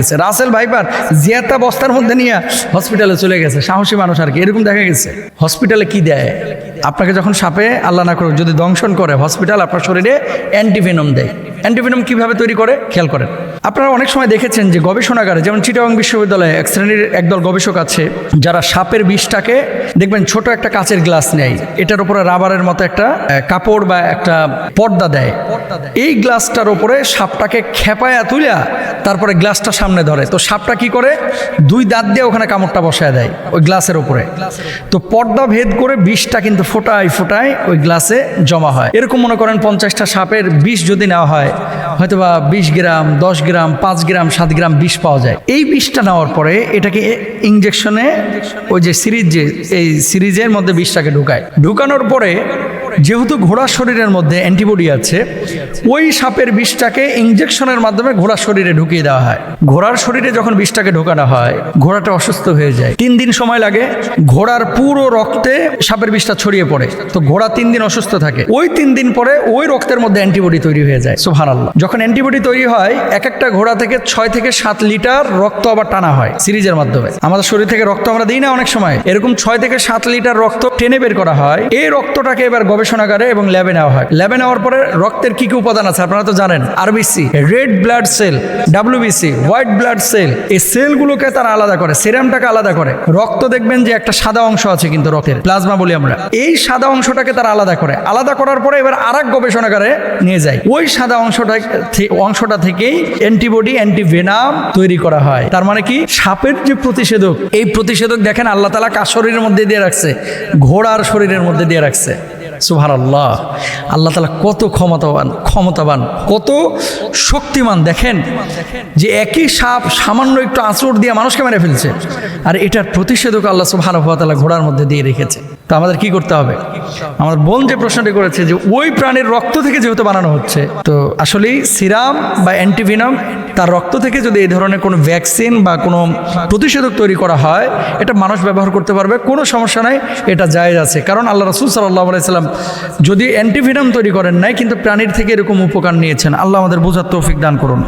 গেছে। Russell viper জিয়াতা বস্তার মধ্যে নিয়ে হসপিটালে চলে গেছে। সাহসী মানুষ আর কি। এরকম দেখা গেছে। হসপিটালে কি দেয়? আপনাকে যখন সাপে, আল্লাহ না করুক, যদি দংশন করে হসপিটাল আপনার শরীরে অ্যান্টিভেনম দেয়। অ্যান্টিভেনম কীভাবে তৈরি করে? খেয়াল করেন। আপনারা অনেক সময় দেখেছেন যে গবেষণাগারে, যেমন চিটাগং বিশ্ববিদ্যালয়ে এক শ্রেণির একদল গবেষক আছে, যারা সাপের বিষটাকে, দেখবেন ছোট একটা কাচের গ্লাস নেয়, এটার উপরে রাবারের মতো একটা কাপড় বা একটা পর্দা দেয়। এই গ্লাসটার উপরে সাপটাকে খেপায়া তুইলা তারপরে গ্লাসটা সামনে ধরে। তো সাপটা কি করে? দুই দাঁত দিয়ে ওখানে কামড়টা বসায় দেয়, ওই গ্লাসের উপরে। তো পর্দা ভেদ করে বিষটা কিন্তু ফোটায় ফোটায় ওই গ্লাসে জমা হয়। এরকম মনে করেন পঞ্চাশটা সাপের বিষ যদি নেওয়া হয় হয়তো বা বিশ গ্রাম, দশ গ্রাম, পাঁচ গ্রাম, সাত গ্রাম বিষ পাওয়া যায়। এই বিষটা নেওয়ার পরে এটাকে ইঞ্জেকশনে ওই যে সিরিজ যে, এই সিরিজের মধ্যে বিষটাকে ঢুকায়। ঢুকানোর পরে যেহেতু ঘোড়ার শরীরের মধ্যে অ্যান্টিবডি আছে, ওই সাপের বিষটাকে ইঞ্জেকশনের মাধ্যমে ঘোড়ার শরীরে ঢুকিয়ে দেওয়া হয়। ঘোড়ার শরীরে যখন বিষটাকে ঢোকানো হয়, ঘোড়াটা অসুস্থ হয়ে যায়। তিন দিন সময় লাগে, ঘোড়ার পুরো রক্তে সাপের বিষটা ছড়িয়ে পড়ে। তো ঘোড়া তিন দিন অসুস্থ থাকে। ওই তিন দিন পরে ওই রক্তের মধ্যে অ্যান্টিবডি তৈরি হয়ে যায়। সুবহানাল্লাহ। যখন অ্যান্টিবডি তৈরি হয়, এক একটা ঘোড়া থেকে ছয় থেকে সাত লিটার রক্ত আবার টানা হয় সিরিজের মাধ্যমে। আমাদের শরীর থেকে রক্ত আমরা দিই না অনেক সময়। এরকম ছয় থেকে সাত লিটার রক্ত টেনে বের করা হয়। এই রক্তটাকে এবার গবেষণাগারে এবং ল্যাবে নেওয়া হয়। ল্যাবে নেওয়ার পরে রক্তের কি কি উপাদান আছে আপনারা তো জানেন। RBC red blood cell WBC white blood cell এই সেলগুলোকে তারা আলাদা করে সেরামটাকে আলাদা করে। রক্ত দেখবেন যে একটা সাদা অংশ আছে কিন্তু রক্তের প্লাজমা বলি আমরা। এই সাদা অংশটাকে তারা আলাদা করে। আলাদা করার পরে এবার আর এক গবেষণাগারে নিয়ে যায়। ওই সাদা অংশটা অংশটা থেকেই অ্যান্টিবডি অ্যান্টিভেনাম তৈরি করা হয়। তার মানে কি? সাপের যে প্রতিষেধক, এই প্রতিষেধক দেখেন আল্লাহ তালা কার শরীরের মধ্যে দিয়ে রাখছে? ঘোড়ার শরীরের মধ্যে দিয়ে রাখছে। সুহার আল্লাহ আল্লাহ তালা কত ক্ষমতাবান ক্ষমতাবান, কত শক্তিমান। দেখেন যে একই সাপ সামান্য একটু আঁচড় দিয়ে মানুষকে মেরে ফেলছে, আর এটার প্রতিষেধক আল্লাহ সুহান তালা ঘোড়ার মধ্যে দিয়ে রেখেছে। তো আমাদের কি করতে হবে? আমার বোন যে প্রশ্নটি করেছে যে ওই প্রাণীর রক্ত থেকে যেহেতু বানানো হচ্ছে, তো আসলেই সিরাম বা অ্যান্টিভিনাম তার রক্ত থেকে যদি এই ধরনের কোনো ভ্যাকসিন বা কোনো প্রতিষেধক তৈরি করা হয়, এটা মানুষ ব্যবহার করতে পারবে, কোনো সমস্যা নাই, এটা জায়েজ আছে। কারণ আল্লাহ রসুল সাল্লাহ আলাইসাল্লাম যদি অ্যান্টিভিনাম তৈরি করেন নাই, কিন্তু প্রাণীর থেকে এরকম উপকার নিয়েছেন, আল্লাহ আমাদের বোঝার তৌফিক দান করুন।